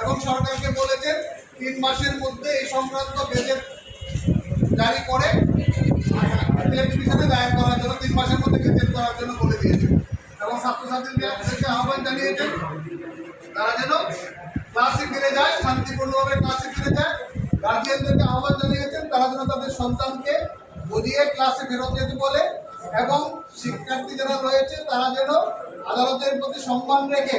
এবং সরকারকে বলেছেন তিন মাসের মধ্যে এই করে জন্য বলে দিয়েছেন। এবং ছাত্রছাত্রীদেরকে আহ্বান জানিয়েছেন, তারা যেন ক্লাসে ফিরে যায়, শান্তিপূর্ণভাবে ক্লাসে ফিরে যায়। গার্জিয়ানদেরকে আহ্বান জানিয়েছেন, তারা যেন তাদের সন্তানকে বুঝিয়ে ক্লাসে ফেরত যেতে বলে। এবং শিক্ষার্থী যারা রয়েছে, তারা যেন আদালতের প্রতি সম্মান রেখে,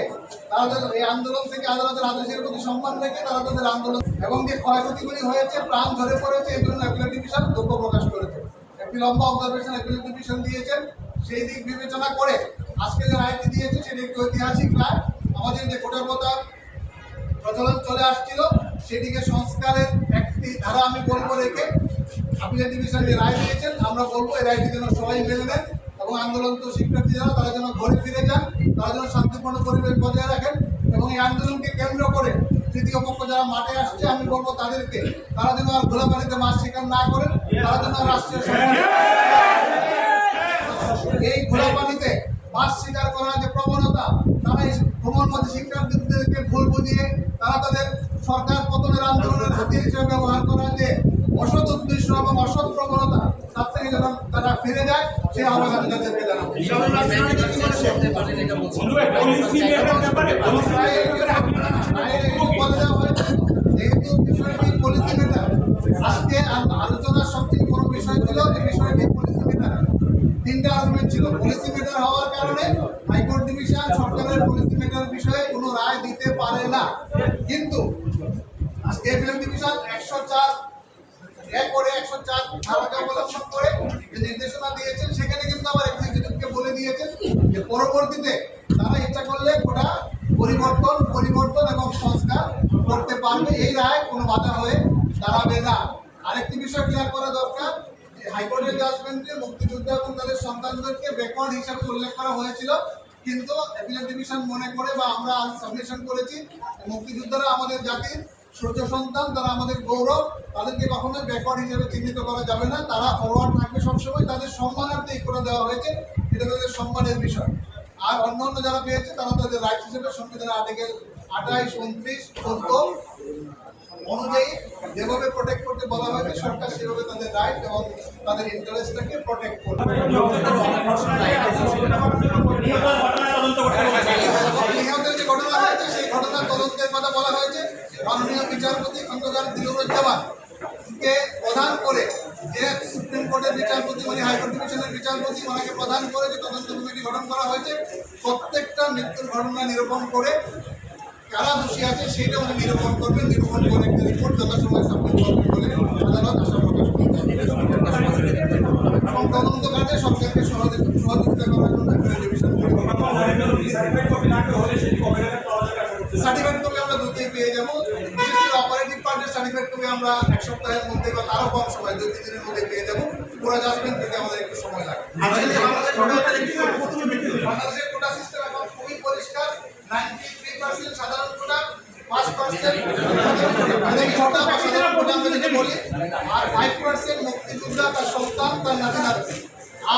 তারা এই আন্দোলন থেকে আদালতের আদেশের প্রতি সম্মান রেখে তারা তাদের আন্দোলন এবং যে ক্ষয়ক্ষতিগুলি হয়েছে, প্রাণ ধরে পড়েছে, এই জন্য অ্যাপিলেট ডিভিশন দুঃখ প্রকাশ করেছে। একটি লম্বা অবজারভেশন অ্যাপিলেট ডিভিশন দিয়েছেন। সেই দিক বিবেচনা করে আজকে যে রায়টি দিয়েছে, সেটি একটি ঐতিহাসিক রায়। আমাদের যে কোটা প্রথা প্রচলন চলে আসছিল, সেটিকে সংস্কারের একটি ধারা আমি বলব রেখে আপিলেট ডিভিশন যে রায় দিয়েছেন, আমরা বলব এই রায়টি যেন সবাই মেনে নেন এবং আন্দোলনরত শিক্ষার্থী যারা তারা যেন ঘরে ফিরে যান, তারা যেন শান্তিপূর্ণ পরিবেশ বজায় রাখেন এবং এই আন্দোলনকে কেন্দ্র করে তৃতীয় পক্ষ যারা মাঠে আসছে, আমি বলব তাদেরকে, তারা যেন আর গোলাপানিতে মাছ শিকার না করেন, তারা যেন রাষ্ট্রীয় এই পানিতে মাছ শিকার করার যে প্রবণতা, তারা এই ভ্রমণমতী শিক্ষার্থীদেরকে ভুল বুঝিয়ে, তারা তাদের সরকার পতনের আন্দোলনের হাতিয়ার হিসেবে ব্যবহার করার যে অসৎ উদ্দেশ্য এবং অসৎ প্রবণতা তার থেকে যেন তারা ফিরে যায়, সে আহ্বান আমি তাদেরকে ডিভিশন সরকারের পলিসি বিষয়ে কোনো রায় দিতে পারে না। কিন্তু আজকে একশো চার, এক করে একশো চার, ধারাকে অবলম্বন করে নির্দেশনা দিয়েছেন, সেখানে কিন্তু আবার এক্সিকিউটিভকে বলে দিয়েছেন যে পরবর্তীতে তারা ইচ্ছা করলে গোটা পরিবর্তন পরিবর্তন এবং সংস্কার করতে পারবে। এই রায় কোনো বাধা হয়ে দাঁড়াবে না। আরেকটি বিষয় ক্লিয়ার করা দরকার হাইকোর্টের জাজমেন্টে মুক্তিযোদ্ধা এবং তাদের সন্তানদেরকে রেকর্ড হিসাবে উল্লেখ করা হয়েছিল, কিন্তু অ্যাপিলেট ডিভিশন মনে করে বা আমরা সাবমিশন করেছি, মুক্তিযোদ্ধারা আমাদের জাতির সূর্য সন্তান তারা আমাদের গৌরব, তাদেরকে কখনোই ব্যাকওয়ার্ড হিসেবে চিহ্নিত করা যাবে না। তারা ফরওয়ার্ড থাকবে সবসময়। তাদের সম্মানার্থে এই দেওয়া হয়েছে। এটা তাদের সম্মানের বিষয়। আর অন্য অন্য যারা পেয়েছে, তারা তাদের রাইট হিসেবে সংবিধানের আর্টিকেল আঠাইশ, উনত্রিশ, চোদ্দ অনুযায়ী যেভাবে প্রোটেক্ট করতে বলা হয়েছে, সরকার সেভাবে তাদের রাইট এবং তাদের ইন্টারেস্টটাকে প্রোটেক্ট করবে। নিহতের যে ঘটনা হয়েছে, সেই ঘটনার তদন্তের কথা বলা হয়েছে। মাননীয় বিচারপতি খন্দকার দিলুরুজ্জামান, কে প্রধান করে যে সুপ্রিম কোর্টের বিচারপতি মানে হাইকোর্ট ডিভিশনের বিচারপতি, ওনাকে প্রধান করে যে তদন্ত কমিটি গঠন করা হয়েছে, প্রত্যেকটা মৃত্যুর ঘটনা নিরূপণ করে কারা দোষী আছে সেটা উনি নিরূপণ করবেন, নিরূপণ করে একটা রিপোর্ট যথাসময় সাবমিট করবেন বলে আদালত আশা প্রকাশ করছে এবং তদন্ত কাজে সরকারকে সহযোগি- সহযোগিতা করার জন্য একটা ডিভিশন কপি আমরা দ্রুতই পেয়ে যাব। বিশেষ করে অপারেটিভ পার্টের সার্টিফিকেট কপি আমরা এক সপ্তাহের মধ্যে বা তারও কম সময় দুই তিন দিনের মধ্যে পেয়ে যাব। পুরো জাজমেন্ট পেতে আমাদের একটু সময় লাগে। বাংলাদেশের কোটা সিস্টেম এখন খুবই পরিষ্কার। নাইনটি থ্রি পার্সেন্ট সাধারণ কোটা পাঁচ পার্সেন্ট বলি আর ফাইভ পার্সেন্ট মুক্তিযোদ্ধা তার সন্তান তার নাতি নাতি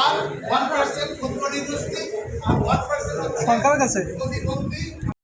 আর ওয়ান পার্সেন্ট ক্ষুদ্র নিগোষ্ঠী আর ওয়ান পার্সেন্ট কাছে?